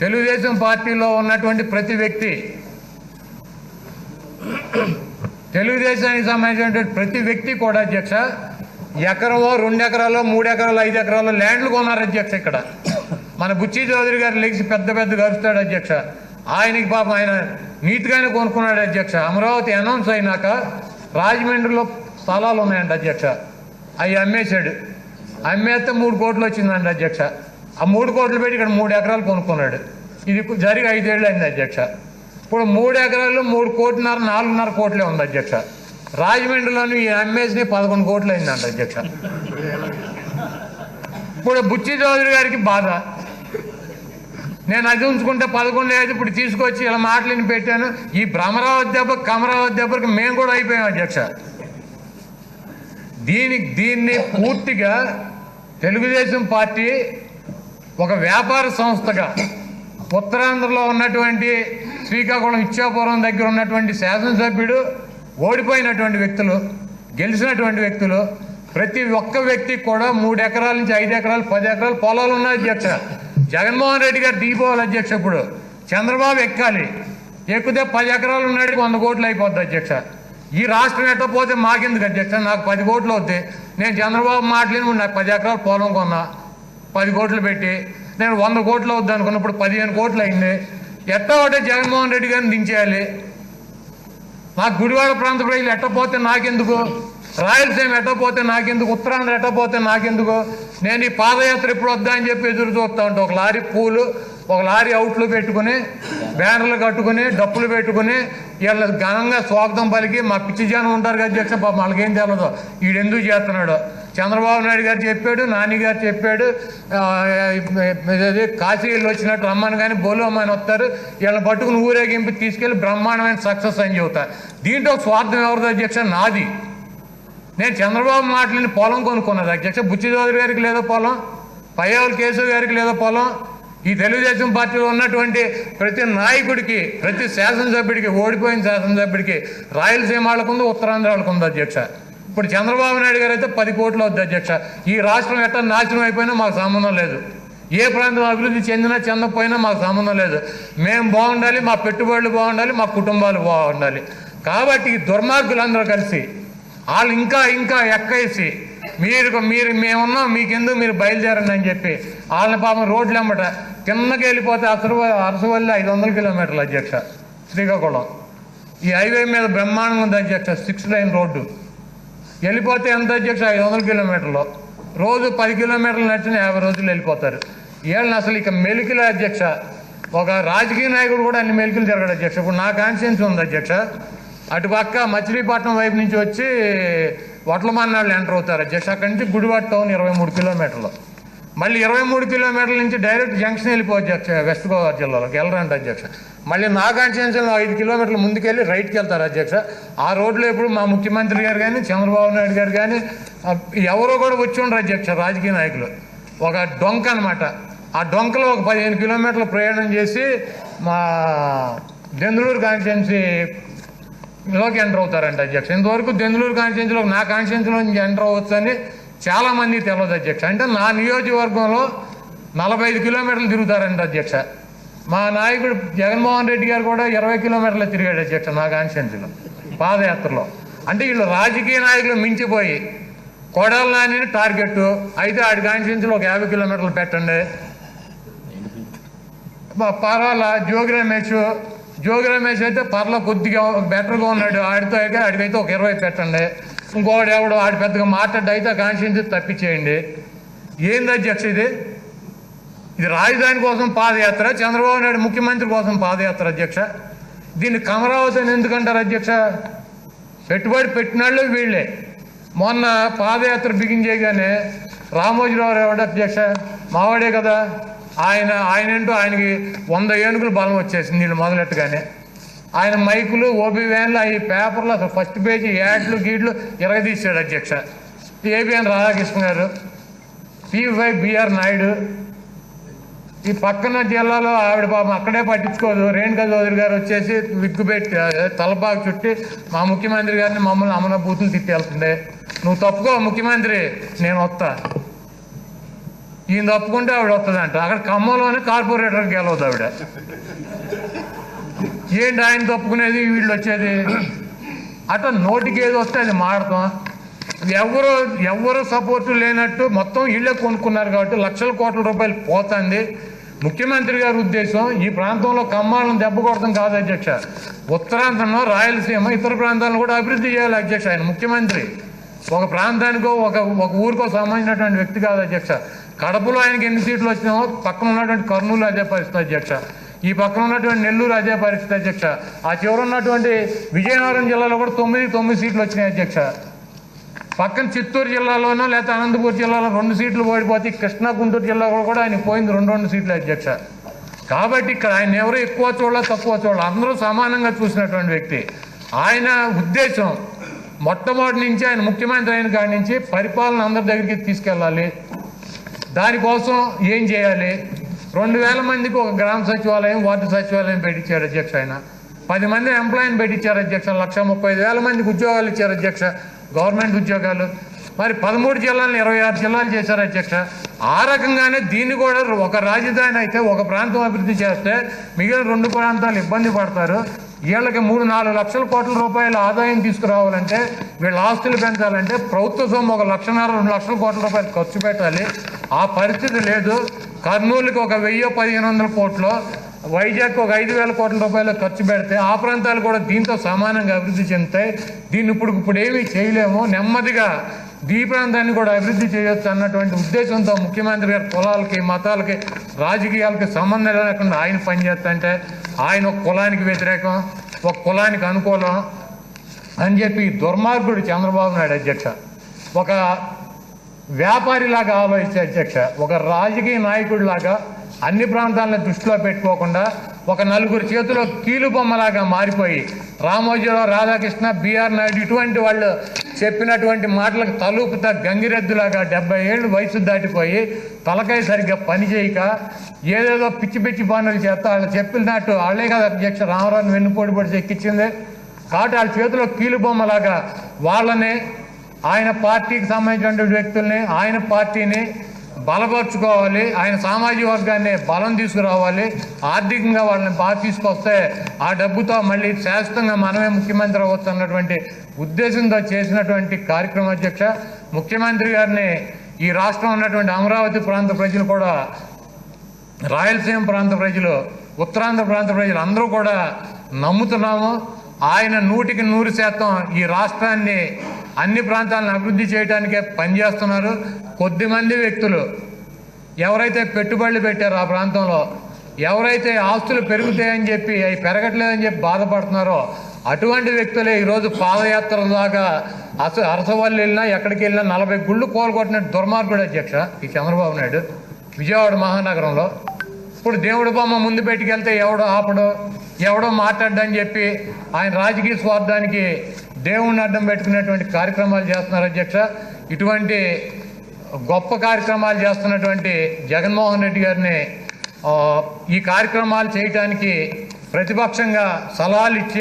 తెలుగుదేశం పార్టీలో ఉన్నటువంటి ప్రతి వ్యక్తి తెలుగుదేశానికి సంబంధించినటువంటి ప్రతి వ్యక్తి కూడా అధ్యక్ష ఎకరమో రెండు ఎకరాలో మూడు ఎకరాలు ఐదు ఎకరాలు ల్యాండ్లు కొన్నారు అధ్యక్ష ఇక్కడ. మన బుచ్చి చౌదరి గారు లేచి పెద్ద పెద్ద గరుస్తాడు అధ్యక్ష. ఆయనకి పాపం ఆయన నీతిగానే కొనుక్కున్నాడు అధ్యక్ష. అమరావతి అనౌన్స్ అయినాక రాజమండ్రిలో స్థలాలు ఉన్నాయండి అధ్యక్ష. అవి అమ్మేశాడు. అమ్మేస్తే మూడు కోట్లు వచ్చిందండి అధ్యక్ష. ఆ మూడు కోట్లు పెట్టి ఇక్కడ మూడు ఎకరాలు కొనుక్కున్నాడు. ఇది జరిగి ఐదేళ్ళు అయింది అధ్యక్ష. ఇప్పుడు మూడు ఎకరాలు మూడు కోట్లున్నర నాలుగున్నర కోట్లే ఉంది అధ్యక్ష. రాజమండ్రిలోని ఈ ఎంఎస్ని పదకొండు కోట్లు అయిందంట అధ్యక్ష. ఇప్పుడు బుచ్చి చౌదరి గారికి బాధ. నేను అది ఉంచుకుంటే పదకొండు లేదు ఇప్పుడు తీసుకొచ్చి ఇలా మాటలని పెట్టాను. ఈ భ్రమరావతి దెబ్బ కమరావతి దెబ్బకి మేము కూడా అయిపోయాం అధ్యక్ష. దీనికి దీన్ని పూర్తిగా తెలుగుదేశం పార్టీ ఒక వ్యాపార సంస్థగా ఉత్తరాంధ్రలో ఉన్నటువంటి శ్రీకాకుళం ఇచ్చాపురం దగ్గర ఉన్నటువంటి శాసనసభ్యుడు ఓడిపోయినటువంటి వ్యక్తులు గెలిచినటువంటి వ్యక్తులు ప్రతి ఒక్క వ్యక్తికి కూడా మూడు ఎకరాల నుంచి ఐదు ఎకరాలు పది ఎకరాలు పొలాలు ఉన్నాయి అధ్యక్ష. జగన్మోహన్ రెడ్డి గారు దిగిపోవాలి అధ్యక్ష ఇప్పుడు చంద్రబాబు ఎక్కాలి. ఎక్కితే పది ఎకరాలు ఉన్నాడు వంద కోట్లు అయిపోద్ది అధ్యక్ష. ఈ రాష్ట్రం ఎట్టపోతే మాకెందుకు అధ్యక్ష? నాకు పది కోట్లు అవుతాయి నేను చంద్రబాబు మాట్లాడి నాకు పది ఎకరాలు పొలం కొన్నా. పది కోట్లు పెట్టి నేను వంద కోట్లు అవుద్ది అనుకున్నప్పుడు పదిహేను కోట్లు అయింది. ఎట్టా ఒకటే జగన్మోహన్ రెడ్డి గారిని దించేయాలి. నాకు గుడివాడ ప్రాంత ప్రజలు ఎట్టపోతే నాకెందుకు? రాయలసీమ ఎట్టపోతే నాకెందుకు? ఉత్తరాంధ్ర ఎట్టపోతే నాకెందుకు? నేను ఈ పాదయాత్ర ఎప్పుడు వద్దా అని చెప్పి ఎదురు చూస్తూ ఉంటా. ఒక లారీ పూలు ఒక లారీ అవుట్లు పెట్టుకుని బ్యానర్లు కట్టుకుని డప్పులు పెట్టుకుని వీళ్ళ ఘనంగా స్వాగతం పలికి మా పిచ్చి జనం ఉంటారు కదా అధ్యక్ష పాప వాళ్ళకేం తెలియదు వీడెందుకు చేస్తున్నాడు? చంద్రబాబు నాయుడు గారు చెప్పాడు నాని గారు చెప్పాడు కాశీలు వచ్చినట్టు రమ్మని కానీ బోలు అమ్మని వస్తారు. వీళ్ళని పట్టుకుని ఊరేగింపు తీసుకెళ్ళి బ్రహ్మాండమైన సక్సెస్ అని చెబుతా. దీంట్లో స్వార్థం ఎవరిదో అధ్యక్ష? నాది. నేను చంద్రబాబు మాటలని పొలం కొనుక్కున్నది అధ్యక్ష. బుచ్చి చౌదరి గారికి లేదో పొలం? పయ్యావుల కేశవ్ గారికి లేదో పొలం? ఈ తెలుగుదేశం పార్టీలో ఉన్నటువంటి ప్రతి నాయకుడికి ప్రతి శాసనసభ్యుడికి ఓడిపోయిన శాసనసభ్యుడికి రాయలసీమ వాళ్ళకు ఉంది ఉత్తరాంధ్ర వాళ్ళకు ఉంది అధ్యక్ష. ఇప్పుడు చంద్రబాబు నాయుడు గారు అయితే పది కోట్లు వద్దు అధ్యక్ష. ఈ రాష్ట్రం ఎట్లా నాశనం అయిపోయినా మాకు సంబంధం లేదు. ఏ ప్రాంతం అభివృద్ధి చెందినా చెందకపోయినా మాకు సంబంధం లేదు. మేము బాగుండాలి మా పెట్టుబడులు బాగుండాలి మా కుటుంబాలు బాగుండాలి. కాబట్టి ఈ దుర్మార్గులందరూ కలిసి వాళ్ళు ఇంకా ఇంకా ఎక్కేసి మీరు మీరు మేమున్నాం మీకెందుకు మీరు బయలుదేరండి అని చెప్పి వాళ్ళని పాపం రోడ్లు అమ్మట కిందకి వెళ్ళిపోతే అసలు అరసవల్లి ఐదు వందల కిలోమీటర్లు అధ్యక్ష శ్రీకాకుళం. ఈ హైవే మీద బ్రహ్మాండంగా ఉంది అధ్యక్ష సిక్స్ లైన్ రోడ్డు. వెళ్ళిపోతే ఎంత అధ్యక్ష? ఐదు వందల కిలోమీటర్లు. రోజు పది కిలోమీటర్లు నడిచిన యాభై రోజులు వెళ్ళిపోతారు. వీళ్ళని అసలు ఇక మెలికిల అధ్యక్ష. ఒక రాజకీయ నాయకుడు కూడా అన్ని మెలికలు తిరగడు అధ్యక్ష. ఇప్పుడు నా కాన్షియన్స్ ఉంది అధ్యక్ష. అటు పక్క మచిలీపట్నం వైపు నుంచి వచ్చి వట్లమన్నాళ్ళు ఎంటర్ అవుతారు అధ్యక్ష. అక్కడి నుంచి గుడివాడ టౌన్ ఇరవై మూడు కిలోమీటర్లు. మళ్ళీ ఇరవై మూడు కిలోమీటర్ల నుంచి డైరెక్ట్ జంక్షన్ వెళ్ళిపోవచ్చు వెస్ట్ గోదావరి జిల్లాలోకి వెళ్ళరండి అధ్యక్ష. మళ్ళీ నా కాన్స్టిట్యూన్సీలో ఐదు కిలోమీటర్లు ముందుకెళ్ళి రైట్కి వెళ్తారు అధ్యక్ష. ఆ రోడ్లో ఎప్పుడు మా ముఖ్యమంత్రి గారు కానీ చంద్రబాబు నాయుడు గారు కానీ ఎవరో కూడా వచ్చి ఉండరు అధ్యక్ష రాజకీయ నాయకులు. ఒక డొంక అనమాట ఆ డొంకలో ఒక పదిహేను కిలోమీటర్లు ప్రయాణం చేసి మా దెందులూరు కాన్స్టిట్యున్సీ లోకి ఎంటర్ అవుతారంట అధ్యక్ష. ఇంతవరకు దెందులూరు కాన్స్టిట్యున్సీలో నా కాన్స్టిట్యున్సీలో నుంచి ఎంటర్ అవ్వచ్చు చాలామంది చాలా మంది తెలియదు అధ్యక్ష. అంటే నా నియోజకవర్గంలో నలభై ఐదు కిలోమీటర్లు తిరుగుతారండి అధ్యక్ష. మా నాయకుడు జగన్మోహన్ రెడ్డి గారు కూడా ఇరవై కిలోమీటర్లు తిరిగాడు అధ్యక్ష నా కాన్స్టిట్యున్సీలో పాదయాత్రలో. అంటే వీళ్ళు రాజకీయ నాయకులు మించిపోయి కొడాల నాని టార్గెట్ అయితే ఆడి కాన్స్టిట్యున్సీలో ఒక యాభై కిలోమీటర్లు పెట్టండి. పర్వాల జోగి రమేష్ జోగి రమేష్ అయితే పర్లో కొద్దిగా బెటర్గా ఉన్నాడు. ఆడితో అయితే ఆడికైతే ఒక ఇరవై పెట్టండి. ఇంకోటి ఎవడో ఆడి పెద్దగా మాట్లాడి అయితే కాన్షియన్స్ తప్పించేయండి. ఏంది అధ్యక్ష ఇది? ఇది రాజధాని కోసం పాదయాత్ర చంద్రబాబు నాయుడు ముఖ్యమంత్రి కోసం పాదయాత్ర అధ్యక్ష. దీన్ని కమరావతి అని ఎందుకంటారు అధ్యక్ష? పెట్టుబడి పెట్టిన వాళ్ళు వీళ్ళే. మొన్న పాదయాత్ర బిగిన్ చేయగానే రామోజీరావు ఎవడ అధ్యక్ష? మావాడే కదా. ఆయన ఆయన ఏంటో ఆయనకి వంద ఏనుగులు బలం వచ్చేసింది వీళ్ళు మొదలెట్టగానే. ఆయన మైకులు ఓబీ వ్యాన్లు ఈ పేపర్లు అసలు ఫస్ట్ పేజీ యాడ్లు గీడ్లు ఇరగదీశాడు అధ్యక్ష. ఏబిఎన్ రాధాకృష్ణ గారు పివై బిఆర్ నాయుడు. ఈ పక్కన జిల్లాలో ఆవిడ పాపం అక్కడే పట్టించుకోదు. రేణుకా చౌదరి గారు వచ్చేసి విగ్గు పెట్టి తలపాకు చుట్టి మా ముఖ్యమంత్రి గారిని మమ్మల్ని అమల బూతులు తిట్టి వెళ్తుండే నువ్వు తప్పుకో ముఖ్యమంత్రి నేను వస్తా. ఈయన తప్పుకుంటే ఆవిడ వస్తుందంట. అక్కడ ఖమ్మంలోనే కార్పొరేటర్కి గెలవద్దు ఆవిడ. ఏంటి ఆయన తప్పుకునేది? వీళ్ళు వచ్చేది? అట్లా నోటికి ఏదో వస్తే అది మాడతాం. ఎవరు ఎవరు సపోర్టు లేనట్టు మొత్తం ఇళ్ళే కొనుక్కున్నారు కాబట్టి లక్షల కోట్ల రూపాయలు పోతుంది. ముఖ్యమంత్రి గారి ఉద్దేశం ఈ ప్రాంతంలో కమ్మాలను దెబ్బ కొడతాం కాదు అధ్యక్ష. ఉత్తరాంధ్రంలో రాయలసీమ ఇతర ప్రాంతాలను కూడా అభివృద్ధి చేయాలి అధ్యక్ష ఆయన ముఖ్యమంత్రి. ఒక ప్రాంతానికో ఒక ఒక ఊరికో సంబంధించినటువంటి వ్యక్తి కాదు అధ్యక్ష. కడపలో ఆయనకి ఎన్ని సీట్లు వచ్చినామో పక్కన ఉన్నటువంటి కర్నూలు అదే పరిస్థితి అధ్యక్ష. ఈ పక్కన ఉన్నటువంటి నెల్లూరు అదే పరిస్థితి అధ్యక్ష. ఆ చివర ఉన్నటువంటి విజయనగరం జిల్లాలో కూడా తొమ్మిది తొమ్మిది సీట్లు వచ్చినాయి అధ్యక్ష. పక్కన చిత్తూరు జిల్లాలోనో లేకపోతే అనంతపూర్ జిల్లాలో రెండు సీట్లు ఓడిపోతే కృష్ణా గుంటూరు జిల్లాలో కూడా ఆయన పోయింది రెండు రెండు సీట్లు అధ్యక్ష. కాబట్టి ఇక్కడ ఆయన ఎవరు ఎక్కువ చూడాల తక్కువ చూడాలి అందరూ సమానంగా చూసినటువంటి వ్యక్తి. ఆయన ఉద్దేశం మొట్టమొదటి నుంచి ఆయన ముఖ్యమంత్రి అయిన కాడి నుంచి పరిపాలన అందరి దగ్గరికి తీసుకెళ్ళాలి. దానికోసం ఏం చేయాలి? రెండు వేల మందికి ఒక గ్రామ సచివాలయం వార్డు సచివాలయం పెట్టించారు అధ్యక్ష ఆయన. పది మంది ఎంప్లాయీని పెట్టించారు అధ్యక్ష లక్ష ముప్పై ఐదు వేల మందికి ఉద్యోగాలు ఇచ్చారు అధ్యక్ష గవర్నమెంట్ ఉద్యోగాలు. మరి పదమూడు జిల్లాలను ఇరవై ఆరు జిల్లాలు చేశారు అధ్యక్ష. ఆ రకంగానే దీన్ని కూడా ఒక రాజధాని అయితే ఒక ప్రాంతం అభివృద్ధి చేస్తే మిగిలిన రెండు ప్రాంతాలు ఇబ్బంది పడతారు. వీళ్ళకి మూడు నాలుగు లక్షల కోట్ల రూపాయల ఆదాయం తీసుకురావాలంటే వీళ్ళ ఆస్తులు పెంచాలంటే ప్రభుత్వ సొమ్ము ఒక లక్షన్నర రెండు లక్షల కోట్ల రూపాయలు ఖర్చు పెట్టాలి. ఆ పరిస్థితి లేదు. కర్నూలుకి ఒక వెయ్యి పదిహేను వందల కోట్లు వైజాగ్ ఒక ఐదు వేల కోట్ల రూపాయలు ఖర్చు పెడితే ఆ ప్రాంతాలు కూడా దీంతో సమానంగా అభివృద్ధి చెందుతాయి. దీన్ని ఇప్పుడు ఇప్పుడు ఏమీ చేయలేము. నెమ్మదిగా ఈ ప్రాంతాన్ని కూడా అభివృద్ధి చేయొచ్చు అన్నటువంటి ఉద్దేశంతో ముఖ్యమంత్రి గారు కులాలకి మతాలకి రాజకీయాలకి సంబంధం లేకుండా ఆయన పనిచేస్తుంటే ఆయన ఒక కులానికి వ్యతిరేకం ఒక కులానికి అనుకూలం అని చెప్పి దుర్మార్గుడు చంద్రబాబు నాయుడు అధ్యక్ష. ఒక వ్యాపారిలాగా ఆలోచించే అధ్యక్ష ఒక రాజకీయ నాయకుడిలాగా అన్ని ప్రాంతాలను దృష్టిలో పెట్టుకోకుండా ఒక నలుగురు చేతిలో కీలుబొమ్మలాగా మారిపోయి రామోజీరావు రాధాకృష్ణ బీఆర్ నాయుడు ఇటువంటి వాళ్ళు చెప్పినటువంటి మాటలకు తలుపుత గంగిరెద్దులాగా డెబ్బై ఏళ్ళు వయసు దాటిపోయి తలకాయ సరిగ్గా పని చేయక ఏదేదో పిచ్చి పిచ్చి పనులు చేస్తా వాళ్ళు చెప్పినట్టు వాళ్ళే కదా అధ్యక్ష రామరావుని వెన్నుపోటు పడి ఎక్కించింది. కాబట్టి వాళ్ళ చేతిలో కీలుబొమ్మలాగా వాళ్ళనే వాళ్ళని ఆయన పార్టీకి సంబంధించినటువంటి వ్యక్తుల్ని ఆయన పార్టీని బలపరుచుకోవాలి ఆయన సామాజిక వర్గాన్ని బలం తీసుకురావాలి ఆర్థికంగా వాళ్ళని బాగా తీసుకొస్తే ఆ డబ్బుతో మళ్ళీ శాశ్వతంగా మనమే ముఖ్యమంత్రి అవ్వచ్చు అన్నటువంటి ఉద్దేశంతో చేసినటువంటి కార్యక్రమ అధ్యక్ష. ముఖ్యమంత్రి గారిని ఈ రాష్ట్రం ఉన్నటువంటి అమరావతి ప్రాంత ప్రజలు కూడా రాయలసీమ ప్రాంత ప్రజలు ఉత్తరాంధ్ర ప్రాంత ప్రజలు అందరూ కూడా నమ్ముతున్నాము. ఆయన నూటికి నూరు శాతం ఈ రాష్ట్రాన్ని అన్ని ప్రాంతాలను అభివృద్ధి చేయడానికే పనిచేస్తున్నారు కొద్దిమంది వ్యక్తులు. ఎవరైతే పెట్టుబడులు పెట్టారో ఆ ప్రాంతంలో ఎవరైతే ఆస్తులు పెరుగుతాయని చెప్పి అవి పెరగట్లేదని చెప్పి బాధపడుతున్నారో అటువంటి వ్యక్తులే ఈరోజు పాదయాత్ర దాకా అస అరసవల్లి వెళ్ళినా ఎక్కడికి వెళ్ళినా నలభై గుళ్ళు కోలుకొట్టినట్టు దుర్మార్గుడు అధ్యక్ష ఈ చంద్రబాబు నాయుడు విజయవాడ మహానగరంలో. ఇప్పుడు దేవుడి బొమ్మ ముందు పెట్టుకెళ్తే ఎవడో ఆపడు ఎవడో మాట్లాడడం చెప్పి ఆయన రాజకీయ స్వార్థానికి దేవుణ్ణి అడ్డం పెట్టుకునేటువంటి కార్యక్రమాలు చేస్తున్నారు అధ్యక్ష. ఇటువంటి గొప్ప కార్యక్రమాలు చేస్తున్నటువంటి జగన్మోహన్ రెడ్డి గారిని ఈ కార్యక్రమాలు చేయటానికి ప్రతిపక్షంగా సలహాలు ఇచ్చి